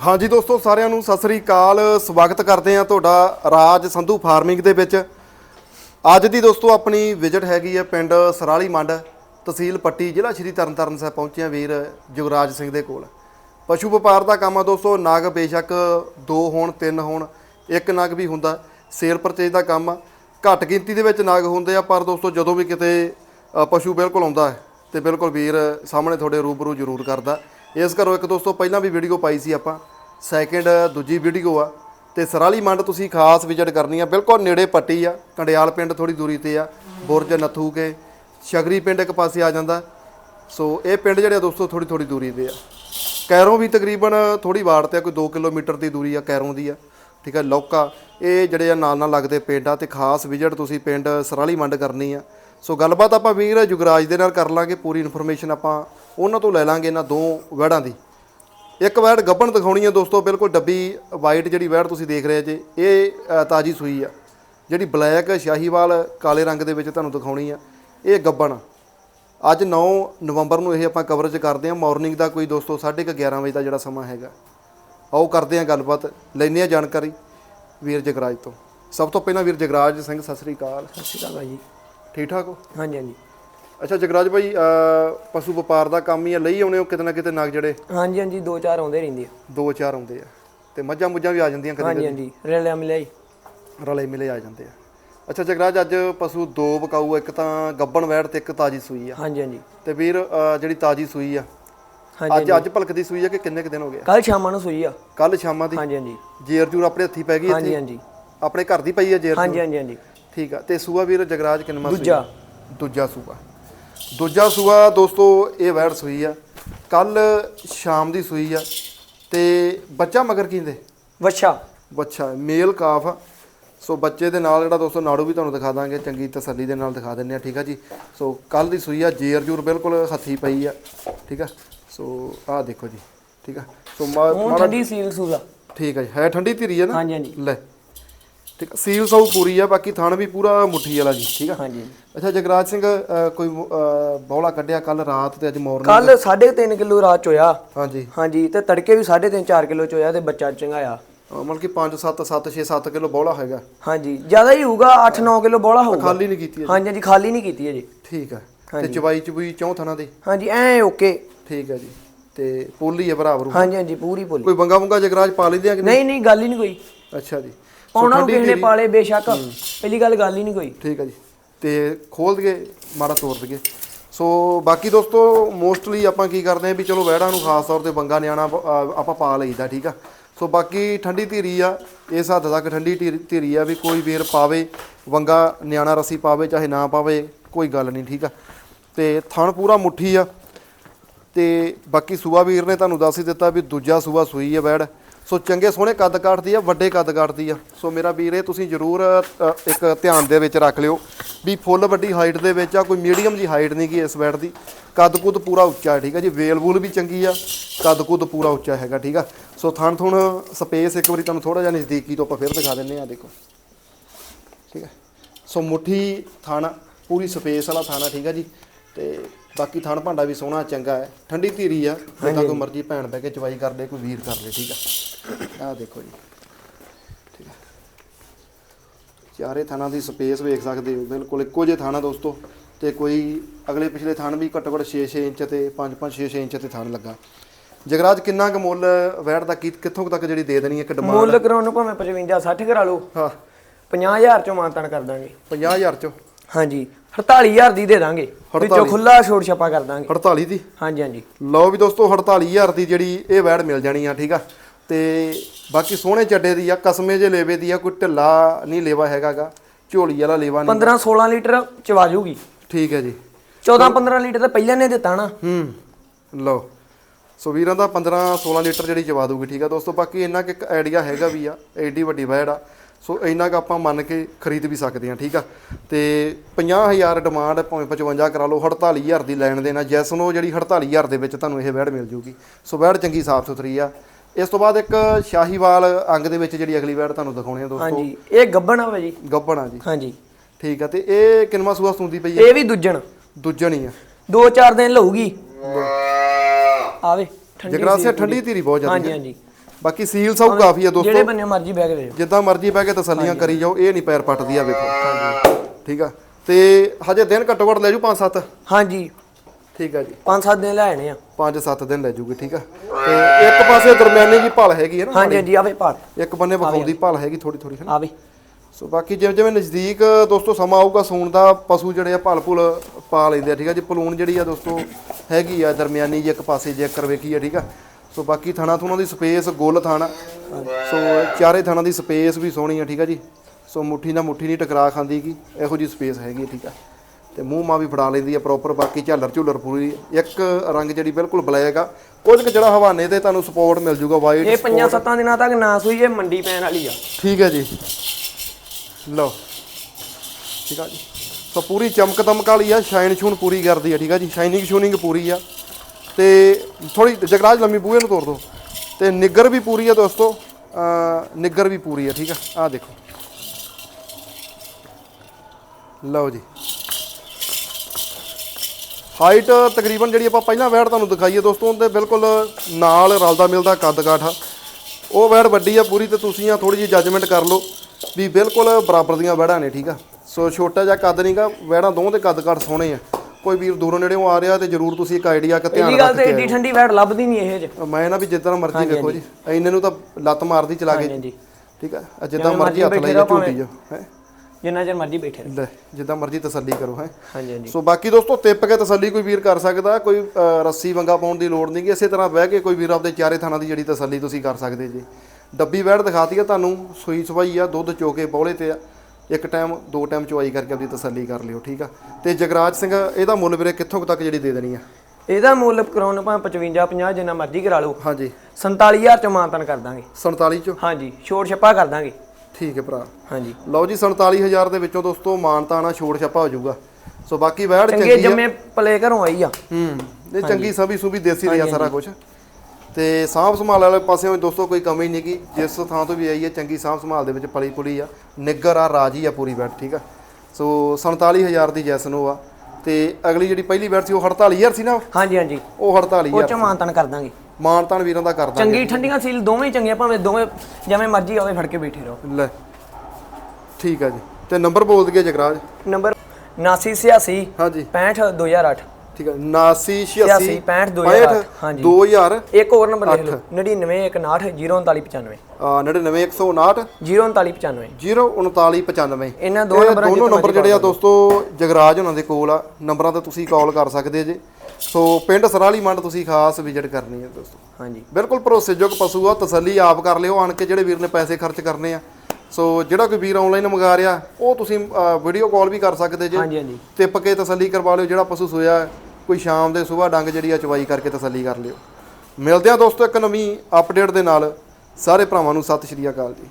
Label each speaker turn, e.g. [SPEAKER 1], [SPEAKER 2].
[SPEAKER 1] ਹਾਂਜੀ ਦੋਸਤੋ, ਸਾਰਿਆਂ ਨੂੰ ਸਤਿ ਸ੍ਰੀ ਅਕਾਲ। ਸਵਾਗਤ ਕਰਦੇ ਆ ਤੁਹਾਡਾ ਰਾਜ ਸੰਧੂ ਫਾਰਮਿੰਗ ਦੇ ਵਿੱਚ। ਅੱਜ ਦੀ ਦੋਸਤੋ, ਆਪਣੀ ਵਿਜ਼ਿਟ ਹੈਗੀ ਹੈ ਪਿੰਡ ਸਰਾਲੀ ਮੰਡ, ਤਹਿਸੀਲ ਪੱਟੀ, ਜ਼ਿਲ੍ਹਾ ਸ਼੍ਰੀ ਤਰਨਤਾਰਨ ਸਾਹਿਬ ਪਹੁੰਚੇ ਆ ਵੀਰ ਜੁਗਰਾਜ ਸਿੰਘ ਦੇ ਕੋਲ। ਪਸ਼ੂ ਵਪਾਰ ਦਾ ਕੰਮ ਆ ਦੋਸਤੋ, ਨਾਗ ਬੇਸ਼ੱਕ ਦੋ ਹੋਣ, ਤਿੰਨ ਹੋਣ, ਇੱਕ ਨਾਗ ਵੀ ਹੁੰਦਾ। ਸੇਲ ਪਰਚੇਜ ਦਾ ਕੰਮ ਆ। ਘੱਟ ਗਿਣਤੀ ਦੇ ਵਿੱਚ ਨਾਗ ਹੁੰਦੇ ਆ, ਪਰ ਦੋਸਤੋ, ਜਦੋਂ ਵੀ ਕਿਤੇ ਪਸ਼ੂ ਬਿਲਕੁਲ ਆਉਂਦਾ ਹੈ, ਤੇ ਬਿਲਕੁਲ ਵੀਰ ਸਾਹਮਣੇ ਤੁਹਾਡੇ ਰੂਬਰੂ ਜ਼ਰੂਰ ਕਰਦਾ। ਇਸ ਘਰੋਂ ਇੱਕ ਦੋਸਤੋ ਪਹਿਲਾਂ ਵੀ ਵੀਡੀਓ ਪਾਈ ਸੀ ਆਪਾਂ। ਸੈਕਿੰਡ ਦੂਜੀ ਵੀਡੀਓ ਆ। ਤੇ ਸਰਾਲੀ ਮੰਡ ਤੁਸੀਂ ਖਾਸ ਵਿਜ਼ਿਟ ਕਰਨੀ ਆ। ਬਿਲਕੁਲ ਨੇੜੇ ਪੱਟੀ ਆ। ਕੰਡਿਆਲ ਪਿੰਡ ਥੋੜੀ ਦੂਰੀ ਤੇ ਆ। ਬੁਰਜ ਨੱਥੂ ਕੇ ਸ਼ਗਰੀ ਪਿੰਡ ਇੱਕ ਪਾਸੇ ਆ ਜਾਂਦਾ। ਸੋ ਇਹ ਪਿੰਡ ਜਿਹੜੇ ਆ ਦੋਸਤੋ ਥੋੜੀ ਥੋੜੀ ਦੂਰੀ ਤੇ ਆ। ਕੈਰੋਂ ਵੀ ਤਕਰੀਬਨ ਥੋੜੀ ਵਾੜ ਤੇ ਆ, ਕੋਈ 2 ਕਿਲੋਮੀਟਰ ਦੀ ਦੂਰੀ ਆ ਕੈਰੋਂ ਦੀ ਆ। ਠੀਕ ਆ ਲੌਕਾ। ਇਹ ਜਿਹੜੇ ਆ ਨਾਲ ਨਾਲ ਲੱਗਦੇ ਪਿੰਡ ਆ। ਤੇ ਖਾਸ ਵਿਜ਼ਿਟ ਤੁਸੀਂ ਪਿੰਡ ਸਰਾਲੀ ਮੰਡ ਕਰਨੀ ਆ। ਸੋ ਗੱਲਬਾਤ ਆਪਾਂ ਵੀਰ ਜੁਗਰਾਜ ਦੇ ਨਾਲ ਕਰ ਲਾਂਗੇ। ਪੂਰੀ ਇਨਫੋਰਮੇਸ਼ਨ ਆਪਾਂ ਉਹਨਾਂ ਤੋਂ ਲੈ ਲਾਂਗੇ ਇਹਨਾਂ ਦੋ ਵੈੜਾਂ ਦੀ। ਇੱਕ ਵੈੜ ਗੱਬਣ ਦਿਖਾਉਣੀ ਆ ਦੋਸਤੋ ਬਿਲਕੁਲ ਡੱਬੀ ਵਾਈਟ ਜਿਹੜੀ ਵੈੜ ਤੁਸੀਂ ਦੇਖ ਰਹੇ ਜੇ ਇਹ ਤਾਜੀ ਸੂਈ ਆ। ਜਿਹੜੀ ਬਲੈਕ ਸ਼ਾਹੀਵਾਲ ਕਾਲੇ ਰੰਗ ਦੇ ਵਿੱਚ ਤੁਹਾਨੂੰ ਦਿਖਾਉਣੀ ਆ ਇਹ ਗੱਬਣ ਆ। ਅੱਜ 9 ਨਵੰਬਰ ਨੂੰ ਇਹ ਆਪਾਂ ਕਵਰੇਜ ਕਰਦੇ ਹਾਂ। ਮਾਰਨਿੰਗ ਦਾ ਕੋਈ ਦੋਸਤੋ 11:30 ਵਜੇ ਦਾ ਜਿਹੜਾ ਸਮਾਂ ਹੈਗਾ। ਆਓ ਕਰਦੇ ਹਾਂ ਗੱਲਬਾਤ ਲੈਂਦੇ ਹਾਂ ਜਾਣਕਾਰੀ ਵੀਰ ਜਗਰਾਜ ਤੋਂ। ਸਭ ਤੋਂ ਪਹਿਲਾਂ ਵੀਰ ਜਗਰਾਜ ਸਿੰਘ ਸਤਿ ਸ੍ਰੀ ਅਕਾਲ।
[SPEAKER 2] ਸਤਿ ਸ਼੍ਰੀ ਅਕਾਲ ਭਾਜੀ
[SPEAKER 1] ਠੀਕ ਠਾਕ ਹੋ?
[SPEAKER 2] ਹਾਂਜੀ ਹਾਂਜੀ।
[SPEAKER 1] ਅੱਛਾ ਜਗਰਾਜ ਭਾਈ ਪਸ਼ੂ ਵਪਾਰ ਦਾ ਕੰਮ ਹੀ ਆ ਲਈ ਆਉਣੇ ਹੋ ਕਿਤੇ ਨਾ ਕਿਤੇ ਨਗ ਜਿਹੜੇ?
[SPEAKER 2] ਹਾਂਜੀ ਹਾਂਜੀ ਦੋ ਚਾਰ ਆਉਂਦੇ ਰਹਿੰਦੇ ਆ।
[SPEAKER 1] ਦੋ ਚਾਰ ਆਉਂਦੇ ਆ। ਤੇ ਮੱਝਾਂ ਮੁੱਝਾਂ ਵੀ ਆ ਜਾਂਦੀਆਂ ਕਦੇ
[SPEAKER 2] ਹਾਂਜੀ ਹਾਂਜੀ ਰਲਿਆ ਮਿਲਿਆ ਹੀ
[SPEAKER 1] ਰਲੇ ਮਿਲੇ ਆ ਜਾਂਦੇ ਆ। ਅੱਛਾ ਜਗਰਾਜ ਅੱਜ ਪਸ਼ੂ ਦੋ ਬਕਾਊ ਆ, ਇੱਕ ਤਾਂ ਗੱਬਣ ਵੈੜ ਤੇ ਇੱਕ ਤਾਜੀ ਸੂਈ ਆ।
[SPEAKER 2] ਹਾਂਜੀ ਹਾਂਜੀ।
[SPEAKER 1] ਤੇ ਵੀਰ ਅ, ਜਿਹੜੀ ਤਾਜੀ ਸੂਈ ਆ
[SPEAKER 2] ਹਾਂਜੀ
[SPEAKER 1] ਅੱਜ ਅੱਜ ਭਲਕਦੀ ਸੂਈ ਆ ਕਿ ਕਿੰਨੇ ਕੁ ਦਿਨ ਹੋ ਗਏ?
[SPEAKER 2] ਕੱਲ ਸ਼ਾਮਾਂ ਨੂੰ ਸੂਈ ਆ।
[SPEAKER 1] ਕੱਲ ਸ਼ਾਮਾਂ ਦੀ?
[SPEAKER 2] ਹਾਂਜੀ ਹਾਂਜੀ।
[SPEAKER 1] ਜੇਰ ਜੂਰ ਆਪਣੇ ਹੱਥੀ ਪੈ ਗਈ
[SPEAKER 2] ਹਾਂਜੀ
[SPEAKER 1] ਇੱਥੇ?
[SPEAKER 2] ਹਾਂਜੀ
[SPEAKER 1] ਆਪਣੇ ਘਰ ਦੀ ਪਈ ਆ ਜੇਰ
[SPEAKER 2] ਹਾਂਜੀ ਹਾਂਜੀ ਹਾਂਜੀ।
[SPEAKER 1] ਠੀਕ ਆ। ਤੇ ਸੂਆ ਵੀਰ ਜਗਰਾਜ ਕਿੰਨਵਾਂ ਸੂਈ
[SPEAKER 2] ਦੂਜਾ।
[SPEAKER 1] ਦੂਜਾ ਸੂਆ। ਦੂਜਾ ਸੂਆ ਦੋਸਤੋ ਇਹ ਵੈੜ ਸੂਈ ਆ। ਕੱਲ ਸ਼ਾਮ ਦੀ ਸੂਈ ਆ। ਤੇ ਬੱਚਾ ਮਗਰ ਕੀਂਦੇ
[SPEAKER 2] ਵੱਛਾ
[SPEAKER 1] ਬੱਚਾ। ਮੇਲ ਕਾਫ। ਸੋ ਬੱਚੇ ਦੇ ਨਾਲ ਜਿਹੜਾ ਦੋਸਤੋ ਨਾੜੂ ਵੀ ਤੁਹਾਨੂੰ ਦਿਖਾ ਦਾਂਗੇ। ਚੰਗੀ ਤਸੱਲੀ ਦੇ ਨਾਲ ਦਿਖਾ ਦਿੰਨੇ ਆ ਠੀਕ ਆ ਜੀ? ਸੋ ਕੱਲ ਦੀ ਸੂਈ ਆ ਜੇਰ ਜੂਰ ਬਿਲਕੁਲ ਹੱਥੀ ਪਈ ਆ ਠੀਕ ਆ? ਸੋ ਆਹ ਦੇਖੋ ਜੀ ਠੀਕ ਆ? ਸੋ
[SPEAKER 2] ਹੁਣ
[SPEAKER 1] ਮਾੜਾ
[SPEAKER 2] ਠੰਡੀ ਸੀਲ ਸੂਦਾ
[SPEAKER 1] ਠੀਕ ਆ ਜੀ ਹੈ ਠੰਡੀ ਧੀਰੀ ਆ ਨਾ?
[SPEAKER 2] ਹਾਂਜੀ ਹਾਂਜੀ।
[SPEAKER 1] ਲੈ ਠੀਕ ਸੀਲ ਸੌ ਪੂਰੀ ਆ ਬਾਕੀ ਥਣ ਵੀ ਪੂਰਾ ਮੁੱਠੀ ਵਾਲਾ ਜੀ ਠੀਕ ਆ।
[SPEAKER 2] ਹਾਂਜੀ।
[SPEAKER 1] ਅੱਛਾ ਜਗਰਾਜ ਸਿੰਘ ਅ, ਕੋਈ ਅ, ਬੌਲਾ ਕੱਢਿਆ ਕੱਲ ਰਾਤ ਤੇ ਅੱਜ ਮਾਰਨਿੰਗ
[SPEAKER 2] ਕੱਲ 3.5 ਕਿਲੋ ਰਾਤ ਚ ਹੋਇਆ
[SPEAKER 1] ਹਾਂਜੀ।
[SPEAKER 2] ਹਾਂਜੀ ਤੇ ਤੜਕੇ ਵੀ 3.5 4 ਕਿਲੋ ਚ ਹੋਇਆ ਤੇ ਬੱਚਾ ਚੰਗਾਇਆ।
[SPEAKER 1] ਅ, ਮਤਲਬ ਕਿ 5 7 7 6 7 ਕਿਲੋ ਬੌਲਾ ਹੈਗਾ।
[SPEAKER 2] ਹਾਂਜੀ ਜ਼ਿਆਦਾ ਹੀ ਹੋਊਗਾ 8 9 ਕਿਲੋ ਬੋਲਾ ਹੋਊਗਾ।
[SPEAKER 1] ਖਾਲੀ ਨਹੀਂ ਕੀਤੀ
[SPEAKER 2] ਹਾਂਜੀ ਹਾਂਜੀ ਖਾਲੀ ਨਹੀਂ ਕੀਤੀ ਅਜੇ।
[SPEAKER 1] ਠੀਕ ਆ। ਤੇ ਚਵਾਈ ਚਬੂਈ ਚੌਂ ਥਣਾ ਦੀ?
[SPEAKER 2] ਹਾਂਜੀ ਐ ਓਕੇ।
[SPEAKER 1] ਠੀਕ ਆ ਜੀ। ਤੇ ਪੋਲੀ ਆ ਬਰਾਬਰ ਉਹ।
[SPEAKER 2] ਹਾਂਜੀ ਹਾਂਜੀ ਪੂਰੀ ਪੂਰੀ
[SPEAKER 1] ਕੋਈ ਬੰਗਾ ਬੰਗਾ ਜਗਰਾਜ ਪਾ ਲੈਂਦੇ ਆ ਕਿ
[SPEAKER 2] ਨਹੀਂ ਨਹੀਂ ਗੱਲ ਹੀ ਨਹੀਂ ਕੋਈ।
[SPEAKER 1] ਨਹੀਂ ਅੱਛਾ ਜੀ।
[SPEAKER 2] ਪਾਉਣਾ ਕਿਸੇ ਨੇ ਪਾਲੇ ਬੇਸ਼ੱਕ। ਪਹਿਲੀ ਗੱਲ ਗੱਲ ਹੀ ਨਹੀਂ ਕੋਈ।
[SPEAKER 1] ਠੀਕ ਆ ਜੀ। ਤੇ ਖੋਲ ਦਈਏ ਮਾੜਾ ਤੋੜ ਦਈਏ। ਸੋ ਬਾਕੀ ਦੋਸਤੋ ਮੋਸਟਲੀ ਆਪਾਂ ਕੀ ਕਰਦੇ ਆ ਵੀ ਚਲੋ ਵਹਿੜਾਂ ਨੂੰ ਖਾਸ ਤੌਰ ਤੇ ਬੰਗਾ ਨਿਆਣਾ ਆਪਾਂ ਪਾ ਲਈਦਾ ਠੀਕ ਆ। ਸੋ ਬਾਕੀ ਠੰਡੀ ਧੀਰੀ ਆ ਇਸ ਹੱਦ ਤੱਕ ਠੰਡੀ ਧੀਰੀ- ਆ ਵੀ ਕੋਈ ਵੀਰ ਪਾਵੇ ਵੰਗਾ ਨਿਆਣਾ ਰਸੀ ਪਾਵੇ ਚਾਹੇ ਨਾ ਪਾਵੇ ਕੋਈ ਗੱਲ ਨਹੀਂ ਠੀਕ ਆ। ਤੇ ਥਣ ਪੂਰਾ ਮੁੱਠੀ ਆ। ਤੇ ਬਾਕੀ ਸੂਆ ਵੀਰ ਨੇ ਤੁਹਾਨੂੰ ਦੱਸ ਹੀ ਦਿੱਤਾ ਵੀ ਦੂਜਾ ਸੂਆ ਸੂਈ ਹੈ ਵੈੜ। ਸੋ ਚੰਗੇ ਸੋਹਣੇ ਕੱਦ ਕਾਟਦੀ ਆ, ਵੱਡੇ ਕੱਦ ਕਾਟਦੀ ਆ। ਸੋ ਮੇਰਾ ਵੀਰ, ਇਹ ਤੁਸੀਂ ਜ਼ਰੂਰ ਇੱਕ ਧਿਆਨ ਦੇ ਵਿੱਚ ਰੱਖ ਲਿਓ ਵੀ ਫੁੱਲ ਵੱਡੀ ਹਾਈਟ ਦੇ ਵਿੱਚ ਆ, ਕੋਈ ਮੀਡੀਅਮ ਜੀ ਹਾਈਟ ਨਹੀਂ ਗੀ ਇਸ ਬੈਟ ਦੀ। ਕੱਦ ਕੁੱਦ ਪੂਰਾ ਉੱਚਾ ਠੀਕ ਆ ਜੀ, ਵੇਲ ਵੂਲ ਵੀ ਚੰਗੀ ਆ, ਕੱਦ ਕੁੱਦ ਪੂਰਾ ਉੱਚਾ ਹੈਗਾ ਠੀਕ ਆ। ਸੋ ਥਣ ਥੁਣ ਸਪੇਸ ਇੱਕ ਵਾਰੀ ਤੁਹਾਨੂੰ ਥੋੜਾ ਜਿਹਾ ਨਜ਼ਦੀਕੀ ਤੋਂ ਆਪਾਂ ਫਿਰ ਦਿਖਾ ਦਿੰਨੇ ਆ, ਦੇਖੋ। ਠੀਕ ਹੈ ਸੋ ਮੁੱਠੀ ਥਾਣਾ ਪੂਰੀ ਸਪੇਸ ਵਾਲਾ ਥਾਣਾ ਠੀਕ ਆ ਜੀ। ਤੇ ਬਾਕੀ ਥਣ ਭਾਂਡਾ ਵੀ ਸੋਹਣਾ ਚੰਗਾ ਹੈ। ਠੰਡੀ ਧੀਰੀ ਆ ਜਿੱਦਾਂ ਕੋਈ ਮਰਜ਼ੀ ਭੈਣ ਬਹਿ ਕੇ ਚਵਾਈ ਕਰ ਲੇ ਕੋਈ ਵੀਰ ਕਰ ਲੇ ਠੀਕ ਆ। ਆਹ ਦੇਖੋ ਜੀ। ਠੀਕ ਹੈ ਚਾਰੇ ਥਾਣਾ ਦੀ ਸਪੇਸ ਵੇਖ ਸਕਦੇ ਹੋ ਬਿਲਕੁਲ ਇੱਕੋ ਜਿਹੇ ਥਾਣਾ ਦੋਸਤੋ। ਤੇ ਕੋਈ ਅਗਲੇ ਪਿਛਲੇ ਥਣ ਵੀ ਘੱਟੋ ਘੱਟ 6-6 ਇੰਚ ਤੇ 5-5 6-6 ਇੰਚ ਤੇ ਥਣ ਲੱਗਾ। ਜਗਰਾਜ ਕਿੰਨਾ ਕੁ ਮੁੱਲ ਵੈੜ ਦਾ ਕੀ- ਕਿੱਥੋਂ ਤੱਕ ਜਿਹੜੀ ਦੇ ਦੇਣੀ ਹੈ ਕਿ ਡਿਮਾਂਡ
[SPEAKER 2] ਮੁੱਲ ਕਰਾਉਣ ਨੂੰ ਭਾਵੇਂ 55 60 ਕਰਾ ਲਓ।
[SPEAKER 1] ਹਾਂ।
[SPEAKER 2] 50000 ਚੋਂ ਮਾਨਤਨ ਕਰ ਦਾਂਗੇ।
[SPEAKER 1] 50000 ਚੋਂ।
[SPEAKER 2] ਹਾਂਜੀ। 48000 ਦੀ ਦੇ ਦਾਂਗੇ। ਵਿੱਚੋਂ ਖੁੱਲਾ ਛੋੜ ਛਪਾ ਕਰ ਦਾਂਗੇ।
[SPEAKER 1] 48 ਦੀ?
[SPEAKER 2] ਹਾਂਜੀ ਹਾਂਜੀ।
[SPEAKER 1] ਲਓ ਵੀ ਦੋਸਤੋ 48000 ਦੀ ਜਿਹੜੀ ਇਹ ਵੈੜ ਮਿਲ ਜਾਣੀ ਆ ਠੀਕ ਆ? ਤੇ ਬਾਕੀ ਸੋਹਣੇ ਚੱਡੇ ਦੀ ਆ ਕਸਮੇ ਜੇ ਲੇਵੇ ਦੀ ਆ ਕੋਈ ਢਿੱਲਾ ਨਹੀਂ ਲੇਵਾ ਹੈਗਾਗਾ। ਝੋਲੀ ਵਾਲਾ ਲੇਵਾ ਨਹੀਂ।
[SPEAKER 2] 15 16 ਲੀਟਰ ਚਵਾ ਜੂਗੀ।
[SPEAKER 1] ਠੀਕ ਹੈ ਜੀ।
[SPEAKER 2] 14 15 ਲੀਟਰ ਤਾਂ ਪਹਿਲਾਂ ਨੇ ਦਿੱਤਾ ਨਾ।
[SPEAKER 1] ਹੂੰ। ਲਓ। ਸੋ ਵੀਰਾਂ ਦਾ 15 16 ਲੀਟਰ ਜਿਹੜੀ ਚਵਾ ਦੂਗੀ ਠੀਕ ਆ ਦੋਸਤੋ? ਬਾਕੀ ਇੰਨਾ ਕਿ ਇੱਕ ਆਈਡੀਆ ਹੈਗਾ ਵੀ ਆ ਐਡੀ ਵੱਡੀ ਵੈੜ ਆ। ਸੋ ਇੰਨਾ ਕੁ ਆਪਾਂ ਮੰਨ ਕੇ ਖਰੀਦ ਵੀ ਸਕਦੇ ਹਾਂ ਠੀਕ ਆ। ਤੇ 50000 ਡਿਮਾਂਡ ਭਾਵੇਂ 55 ਕਰਾ ਲਓ 48000 ਦੀ ਲੈਣ ਦੇਣਾ ਜੈਸ ਨੂੰ ਜਿਹੜੀ 48000 ਦੇ ਵਿੱਚ ਤੁਹਾਨੂੰ ਇਹ ਵੈੜ ਮਿਲ ਜੂਗੀ। ਸੋ ਵੈੜ ਚੰਗੀ ਸਾਫ਼ ਸੁਥਰੀ ਆ। ਇਸ ਤੋਂ ਬਾਅਦ ਇੱਕ ਸ਼ਾਹੀਵਾਲ ਅੰਗ ਦੇ ਵਿੱਚ ਜਿਹੜੀ ਅਗਲੀ ਵੈੜ ਤੁਹਾਨੂੰ ਦਿਖਾਉਣੀ ਆ ਦੋਸਤੋ।
[SPEAKER 2] ਹਾਂਜੀ ਇਹ ਗੱਬਣ ਆਵੇ ਜੀ
[SPEAKER 1] ਗੱਬਣਾ ਜੀ।
[SPEAKER 2] ਹਾਂਜੀ।
[SPEAKER 1] ਠੀਕ ਆ ਤੇ ਇਹ ਕਿੰਨਵਾਂ ਸੂਆ ਸੁੰਦੀ ਪਈ ਆ?
[SPEAKER 2] ਇਹ ਵੀ ਦੁੱਜਣ।
[SPEAKER 1] ਦੂਜਣ ਹੀ ਆ।
[SPEAKER 2] ਦੋ ਚਾਰ ਦਿਨ ਲਊਗੀ। ਆਵੇ ਠੰਡੀ
[SPEAKER 1] ਜਗਰਾਸਿਆ ਠੰਡੀ ਧੀਰੀ ਬਹੁਤ ਜ਼ਿਆਦਾ
[SPEAKER 2] ਹਾਂਜੀ ਹਾਂਜੀ।
[SPEAKER 1] ਬਾਕੀ ਸੀਲ ਸਭ ਕਾਫੀ ਆ ਦੋਸਤੋ।
[SPEAKER 2] ਜਿਹੜੇ ਬੰਨੇ ਮਰਜ਼ੀ ਬਹਿ ਕੇ ਦੇ
[SPEAKER 1] ਜਿੱਦਾਂ ਮਰਜ਼ੀ ਬਹਿ ਕੇ ਤਸੱਲੀਆਂ ਕਰੀ ਜਾਓ ਇਹ ਨਹੀਂ ਪੈਰ ਪੱਟਦੀ ਆ ਵੇਖੋ। ਠੀਕ ਆ। ਤੇ ਹਜੇ ਦਿਨ ਘੱਟੋ ਘੱਟ ਲੈ ਜੂ 5-7
[SPEAKER 2] ਹਾਂਜੀ।
[SPEAKER 1] ਠੀਕ ਆ ਜੀ।
[SPEAKER 2] ਪੰਜ ਸੱਤ ਦਿਨ ਲੈਣੇ ਆ।
[SPEAKER 1] 5-7 ਦਿਨ ਲੈ ਜੂਗੀ ਠੀਕ ਆ। ਤੇ ਇੱਕ ਪਾਸੇ ਦਰਮਿਆਨੀ ਜੀ ਭਲ ਹੈਗੀ ਹੈ ਨਾ
[SPEAKER 2] ਹਾਂਜੀ ਹਾਂਜੀ ਆਵੇ ਭਾਰ
[SPEAKER 1] ਇੱਕ ਬੰਨੇ ਵਿਖਾਉਂਦੀ ਭਲ ਹੈਗੀ ਥੋੜੀ ਥੋੜੀ ਹੈ ਨਾ?
[SPEAKER 2] ਆਵੇ।
[SPEAKER 1] ਸੋ ਬਾਕੀ ਜਿਵੇਂ ਜਿਵੇਂ ਨਜ਼ਦੀਕ ਦੋਸਤੋ ਸਮਾਂ ਆਊਗਾ ਸੂਣ ਦਾ ਪਸ਼ੂ ਜਿਹੜੇ ਆ ਭਲ ਭੁਲ ਪਾ ਲੈਂਦੇ ਆ ਠੀਕ ਆ ਜੀ। ਪਲੂਣ ਜਿਹੜੀ ਆ ਦੋਸਤੋ ਹੈਗੀ ਆ ਦਰਮਿਆਨੀ ਜੀ ਇੱਕ ਪਾਸੇ ਜੇਕਰ ਵੇਖੀ ਆ ਠੀਕ ਆ। ਸੋ ਬਾਕੀ ਥਾਣਾ ਥੁਣਾ ਦੀ ਸਪੇਸ ਗੁੱਲ ਥਾਣਾ। ਸੋ ਚਾਰੇ ਥਾਣਾ ਦੀ ਸਪੇਸ ਵੀ ਸੋਹਣੀ ਆ ਠੀਕ ਆ ਜੀ? ਸੋ ਮੁੱਠੀ ਨਾਲ ਮੁੱਠੀ ਨਹੀਂ ਟਕਰਾ ਖਾਂਦੀ ਕੀ ਇਹੋ ਜੀ ਸਪੇਸ ਹੈਗੀ ਠੀਕ ਆ। ਤੇ ਮੂੰਹ ਮਾ ਵੀ ਫੜਾ ਲੈਂਦੀ ਆ ਪ੍ਰੋਪਰ ਬਾਕੀ ਝਾਲਰ ਝੂਲਰ ਪੂਰੀ। ਇੱਕ ਰੰਗ ਜਿਹੜੀ ਬਿਲਕੁਲ ਬਲੈਕ ਆ। ਕੁਝ ਕੁ ਜਿਹੜਾ ਹਵਾਨੇ ਤੇ ਤੁਹਾਨੂੰ ਸਪੋਰਟ ਮਿਲ ਜੂਗਾ ਵਾਈਟ
[SPEAKER 2] ਇਹ ਪੰਜਾਂ ਸੱਤਾਂ ਦਿਨਾਂ ਤੱਕ ਨਾ ਸੂਈ ਇਹ ਮੰਡੀ ਪੈਣ ਵਾਲੀ ਆ।
[SPEAKER 1] ਠੀਕ ਹੈ ਜੀ। ਲਓ। ਠੀਕ ਆ ਜੀ। ਸੋ ਪੂਰੀ ਚਮਕ ਦਮਕ ਵਾਲੀ ਆ ਸ਼ਾਈਨ ਸ਼ੂਨ ਪੂਰੀ ਕਰਦੀ ਆ ਠੀਕ ਆ ਜੀ? ਸ਼ਾਈਨਿੰਗ ਸ਼ੂਨਿੰਗ ਪੂਰੀ ਆ। ਤੇ ਥੋੜੀ ਜਗਰਾਜ ਲੰਮੀ ਬੂਹੇ ਨੂੰ ਤੋੜ ਦੋ। ਤੇ ਨਿੱਗਰ ਵੀ ਪੂਰੀ ਹੈ ਦੋਸਤੋ। ਅ ਨਿੱਗਰ ਵੀ ਪੂਰੀ ਹੈ ਠੀਕ ਆ? ਆਹ ਦੇਖੋ। ਲਓ ਜੀ। ਹਾਈਟ ਤਕਰੀਬਨ ਜਿਹੜੀ ਆਪਾਂ ਪਹਿਲਾਂ ਵੈੜ ਤੁਹਾਨੂੰ ਦਿਖਾਈਏ ਦੋਸਤੋ, ਉਹਦੇ ਬਿਲਕੁਲ ਨਾਲ ਰਲਦਾ ਮਿਲਦਾ ਕੱਦ ਕਾਠ ਆ। ਉਹ ਵੈੜ ਵੱਡੀ ਆ ਪੂਰੀ ਤੇ ਤੁਸੀਂ ਆ ਥੋੜੀ ਜਿਹੀ ਜੱਜਮੈਂਟ ਕਰ ਲਓ ਵੀ ਬਿਲਕੁਲ ਬਰਾਬਰ ਦੀਆਂ ਵੈੜਾਂ ਨੇ, ਠੀਕ ਆ? ਸੋ ਛੋਟਾ ਜਿਹਾ ਕੱਦ ਨਹੀਂਗਾ ਵੈੜਾਂ ਦੋਵਾਂ ਦੇ ਕੱਦ ਕਾਠ ਸੋਹਣੇ ਆ। ਕੋਈ ਵੀਰ ਦੂਰੋਂ ਨੇੜੇੋਂ ਆ ਰਿਹਾ ਤੇ ਜਰੂਰ ਤੁਸੀਂ ਇੱਕ ਆਈਡੀਆ ਕ ਧਿਆਨ
[SPEAKER 2] ਇਹਦੀ ਗੱਲ
[SPEAKER 1] ਰੱਖ
[SPEAKER 2] ਤੇ
[SPEAKER 1] ਕੇ
[SPEAKER 2] ਏਡੀ ਠੰਡੀ ਵੈਟ ਲੱਭਦੀ ਨਹੀਂ ਇਹ ਚ
[SPEAKER 1] ਮੈਂ ਨਾ ਵੀ ਜਿੱਦਾਂ ਮਰਜ਼ੀ ਵੇਖੋ ਜੀ। ਇੰਨੇ ਨੂੰ ਤਾਂ ਲੱਤ ਮਾਰਦੀ ਚਲਾ ਕੇ।
[SPEAKER 2] ਹਾਂਜੀ
[SPEAKER 1] ਠੀਕ ਆ? ਆ ਜਿੱਦਾਂ ਮਰਜ਼ੀ ਹੱਥ ਲਈ ਜਾ ਝੂਟੀ ਜਾ ਹੈ?
[SPEAKER 2] ਜਿੰਨਾ ਚਿਰ ਮਰਜ਼ੀ ਬੈਠੇ ਰਹੋ।
[SPEAKER 1] ਲੈ ਜਿੱਦਾਂ ਮਰਜ਼ੀ ਤਸੱਲੀ ਕਰੋ ਹੈ?
[SPEAKER 2] ਹਾਂਜੀ ਹਾਂਜੀ।
[SPEAKER 1] ਸੋ ਬਾਕੀ ਦੋਸਤੋ ਤਿੱਪ ਕੇ ਤਸੱਲੀ ਕੋਈ ਵੀਰ ਕਰ ਸਕਦਾ ਕੋਈ ਰੱਸੀ ਵੰਗਾ ਪਾਉਣ ਦੀ ਲੋੜ ਨਹੀਂ ਗੀ। ਇਸੇ ਤਰ੍ਹਾਂ ਬਹਿ ਕੇ ਕੋਈ ਵੀਰ ਆਪਦੇ ਚਾਰੇ ਥਾਣਾ ਦੀ ਜਿਹੜੀ ਤਸੱਲੀ ਤੁਸੀਂ ਕਰ ਸਕਦੇ ਜੀ। ਡੱਬੀ ਵੈੜ ਦਿਖਾਤੀ ਆ ਤੁਹਾਨੂੰ ਸੂਈ ਸਵਾਈ ਆ ਦੁੱਧ ਚੋਕੇ ਬੌਲੇ ਤੇ ਆ। ਇੱਕ ਟਾਈਮ ਦੋ ਟਾਈਮ ਚੁਆਈ ਕਰਕੇ ਆਪਦੀ ਤਸੱਲੀ ਕਰ ਲਿਓ ਠੀਕ ਆ? ਤੇ ਜਗਰਾਜ ਸਿੰਘ ਇਹਦਾ ਮੁੱਲ ਵੀਰੇ ਕਿੱਥੋਂ ਕੁ ਤੱਕ ਜਿਹੜੀ ਦੇ ਦੇਣੀ ਆ?
[SPEAKER 2] ਇਹਦਾ ਮੁੱਲ ਕਰਾਉਣ ਭਾਵੇਂ 55 50 ਜਿੰਨਾ ਮਰਜ਼ੀ ਕਰਾ ਲਓ।
[SPEAKER 1] ਹਾਂਜੀ।
[SPEAKER 2] 47000 ਚ ਮਾਨਤਨ ਕਰ ਦਾਂਗੇ।
[SPEAKER 1] 47 ਚੋਂ?
[SPEAKER 2] ਹਾਂਜੀ ਛੋਟ ਛੱਪਾ ਕਰ ਦਾਂਗੇ।
[SPEAKER 1] ਠੀਕ ਹੈ ਭਰਾ।
[SPEAKER 2] ਹਾਂਜੀ।
[SPEAKER 1] ਲਓ ਜੀ 47000 ਦੇ ਵਿੱਚੋਂ ਦੋਸਤੋ ਮਾਨਤਾ ਨਾਲ ਛੋੜ ਛੱਪਾ ਹੋ ਜਾਊਗਾ। ਸੋ ਬਾਕੀ ਵੈੜ
[SPEAKER 2] ਚੰਗੇ
[SPEAKER 1] ਚੰਗੀ ਆ।
[SPEAKER 2] ਜੰਮੇ ਪਲੇ ਘਰੋਂ ਆਈ ਆ।
[SPEAKER 1] ਹੂੰ ਇਹ ਚੰਗੀ ਸਭੀ ਸੁਭੀ ਦੇਸੀ ਰਿਹਾ ਸਾਰਾ ਕੁਝ ਤੇ ਸਾਂਭ ਸੰਭਾਲ ਵਾਲੇ ਪਾਸਿਓਂ ਦੋਸਤੋ ਕੋਈ ਕਮੀ ਨਹੀਂ ਕੀ ਜਿਸ ਥਾਂ ਤੋਂ ਵੀ ਆਈ ਹੈ ਚੰਗੀ ਸਾਂਭ ਸੰਭਾਲ ਦੇ ਵਿੱਚ ਪਲੀ ਪੁਲੀ ਆ। ਨਿੱਗਰ ਆ ਰਾਜੀ ਆ ਪੂਰੀ ਬੈਠ ਠੀਕ ਆ? ਸੋ 47000 ਦੀ ਜੈਸਨੋ ਆ। ਤੇ ਅਗਲੀ ਜਿਹੜੀ ਪਹਿਲੀ ਬੈਠ ਸੀ ਉਹ 48000 ਸੀ ਨਾ?
[SPEAKER 2] ਹਾਂਜੀ ਹਾਂਜੀ।
[SPEAKER 1] ਉਹ 48000
[SPEAKER 2] ਉਹ ਚ ਮਾਨਤਨ ਕਰ ਦਾਂਗੇ।
[SPEAKER 1] ਮਾਨਤਾਨ ਵੀਰਾਂ ਦਾ ਕਰਦਾ
[SPEAKER 2] ਚੰਗੀ ਠੰਡੀਆਂ ਸੀਲ ਦੋਵੇਂ ਚੰਗੀਆਂ ਭਾਵੇਂ ਦੋਵੇਂ ਜਿਵੇਂ ਮਰਜ਼ੀ ਆਵੇ ਫੜ ਕੇ ਬੈਠੇ ਰਹੋ।
[SPEAKER 1] ਲੈ ਠੀਕ ਆ ਜੀ। ਤੇ ਨੰਬਰ ਬੋਲ ਦਈਏ ਜਗਰਾਜ।
[SPEAKER 2] ਨੰਬਰ 7986
[SPEAKER 1] ਹਾਂਜੀ।
[SPEAKER 2] 65 2008
[SPEAKER 1] ਠੀਕ ਆ 79 86
[SPEAKER 2] 65 2008 ਹਾਂਜੀ।
[SPEAKER 1] 2000
[SPEAKER 2] ਇੱਕ ਹੋਰ ਨੰਬਰ ਲਿਖ ਲਓ 9919 03995
[SPEAKER 1] ਆ 99159
[SPEAKER 2] 03995
[SPEAKER 1] 03995
[SPEAKER 2] ਇਹਨਾਂ ਦੋ ਨੰਬਰਾਂ
[SPEAKER 1] ਦੋਨੋਂ ਨੰਬਰ ਜਿਹੜੇ ਆ ਦੋਸਤੋ ਜਗਰਾਜ ਉਹਨਾਂ ਦੇ ਕੋਲ ਆ। ਨੰਬਰਾਂ ਤੇ ਤੁਸੀਂ ਕਾਲ ਕਰ ਸਕਦੇ ਜੇ। ਸੋ ਪਿੰਡ ਸਰਾਲੀ ਮੰਡ ਤੁਸੀਂ ਖਾਸ ਵਿਜ਼ਿਟ ਕਰਨੀ ਹੈ ਦੋਸਤੋ।
[SPEAKER 2] ਹਾਂਜੀ।
[SPEAKER 1] ਬਿਲਕੁਲ ਭਰੋਸੇਯੋਗ ਪਸ਼ੂ ਆ ਤਸੱਲੀ ਆਪ ਕਰ ਲਿਓ। ਆਣ ਕੇ ਜਿਹੜੇ ਵੀਰ ਨੇ ਪੈਸੇ ਖਰਚ ਕਰਨੇ ਆ। ਸੋ ਜਿਹੜਾ ਕੋਈ ਵੀਰ ਆਨਲਾਈਨ ਮੰਗਾ ਰਿਹਾ ਉਹ ਤੁਸੀਂ ਵੀਡੀਓ ਕਾਲ ਵੀ ਕਰ ਸਕਦੇ ਜੇ।
[SPEAKER 2] ਹਾਂਜੀ ਹਾਂਜੀ।
[SPEAKER 1] ਟਿੱਪ ਕੇ ਤਸੱਲੀ ਕਰਵਾ ਲਿਓ। ਜਿਹੜਾ ਪਸ਼ੂ ਸੋਇਆ ਹੈ, ਕੋਈ ਸ਼ਾਮ ਦੇ ਸਵੇਰ ਡੰਗ ਜਿਹੜੀ ਆ ਚਵਾਈ ਕਰਕੇ ਤਸੱਲੀ ਕਰ ਲਿਓ। ਮਿਲਦੇ ਆ ਦੋਸਤੋ ਇੱਕ ਨਵੀਂ ਅਪਡੇਟ ਦੇ ਨਾਲ। ਸਾਰੇ ਭਰਾਵਾਂ ਨੂੰ ਸਤਿ ਸ਼੍ਰੀ ਅਕਾਲ ਜੀ।